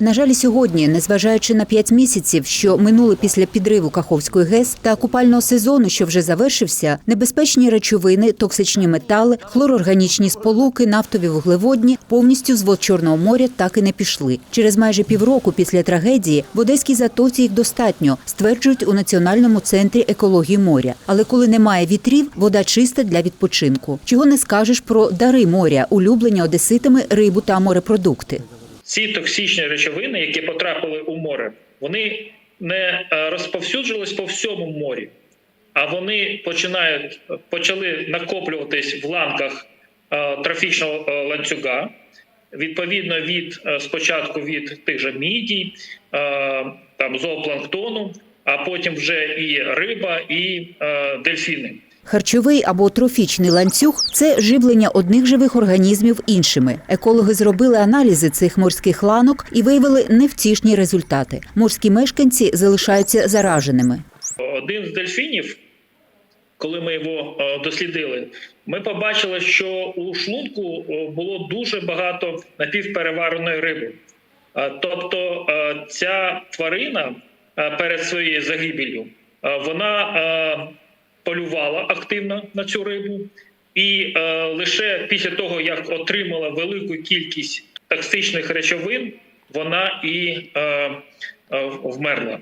На жаль, сьогодні, незважаючи на п'ять місяців, що минули після підриву Каховської ГЕС та купального сезону, що вже завершився, небезпечні речовини, токсичні метали, хлорорганічні сполуки, нафтові вуглеводні повністю з вод Чорного моря так і не пішли. Через майже півроку після трагедії в Одеській затоці їх достатньо, стверджують у Національному центрі екології моря. Але коли немає вітрів, вода чиста для відпочинку. Чого не скажеш про дари моря, улюблені одеситами рибу та морепродукти. Ці токсичні речовини, які потрапили у море, вони не е, розповсюджились по всьому морі, а вони починають почали накоплюватись в ланках е, трофічного е, ланцюга. Відповідно від спочатку від тих же мідій, там зоопланктону, а потім вже і риба, і дельфіни. Харчовий або трофічний ланцюг це живлення одних живих організмів іншими. Екологи зробили аналізи цих морських ланок і виявили невтішні результати. Морські мешканці залишаються зараженими. Один з дельфінів, коли ми його е, дослідили, ми побачили, що у шлунку е, було дуже багато напівперевареної риби. Е, Тобто ця тварина перед своєю загибелью вона полювала активно на цю рибу, і е, лише після того, як отримала велику кількість токсичних речовин, вона і е, е, вмерла.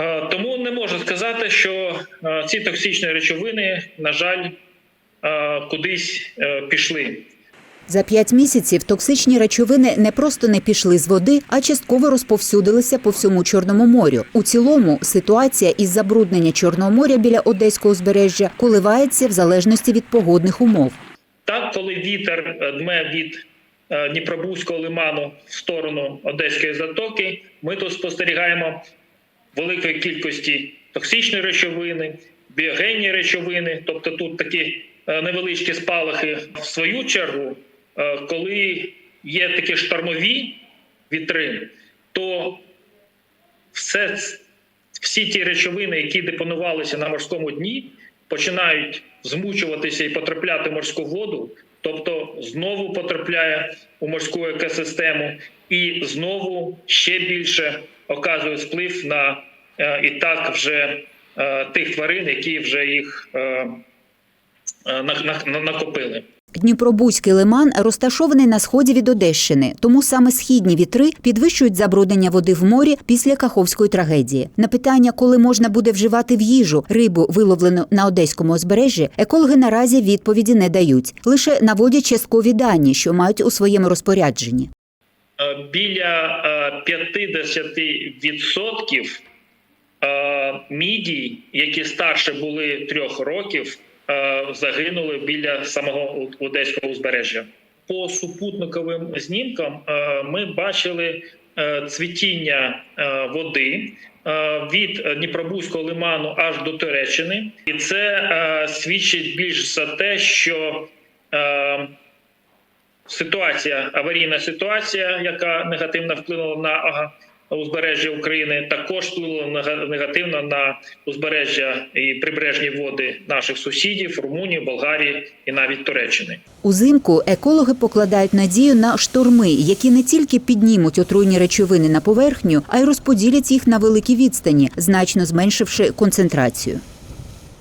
Е, Тому не можу сказати, що е, ці токсичні речовини, на жаль, е, кудись е, пішли. За п'ять місяців токсичні речовини не просто не пішли з води, а частково розповсюдилися по всьому Чорному морю. У цілому ситуація із забруднення Чорного моря біля одеського узбережжя коливається в залежності від погодних умов. Так, коли вітер е, дме від е, Дніпробузького лиману в сторону Одеської затоки, ми тут спостерігаємо великої кількості токсичної речовини, біогенні речовини, тобто тут такі е, невеличкі спалахи. В свою чергу, коли є такі штормові вітри, то все, всі ті речовини, які депонувалися на морському дні, починають змучуватися і потрапляти в морську воду, тобто знову потрапляє у морську екосистему, і знову ще більше оказує вплив на е, і так вже е, тих тварин, які вже їх е, е, на- на- накопили. Дніпробузький лиман розташований на сході від Одещини, тому саме східні вітри підвищують забруднення води в морі після Каховської трагедії. На питання, коли можна буде вживати в їжу рибу, виловлену на одеському узбережжі, екологи наразі відповіді не дають, лише наводять часткові дані, що мають у своєму розпорядженні. Е, біля е, 50% е, мідій, які старше були трьох років, е, загинули біля самого Одеського узбережжя. По супутниковим знімкам е, ми бачили е, цвітіння е, води е, від Дніпробузького лиману аж до Туреччини, і це е, свідчить більш за те, що е, ситуація, аварійна ситуація, яка негативно вплинула на узбережжя України, також вплинула нега- негативно на узбережжя і прибережні води наших сусідів Румунії, Болгарії і навіть Туреччини. Узимку екологи покладають надію на шторми, які не тільки піднімуть отруйні речовини на поверхню, а й розподілять їх на великі відстані, значно зменшивши концентрацію.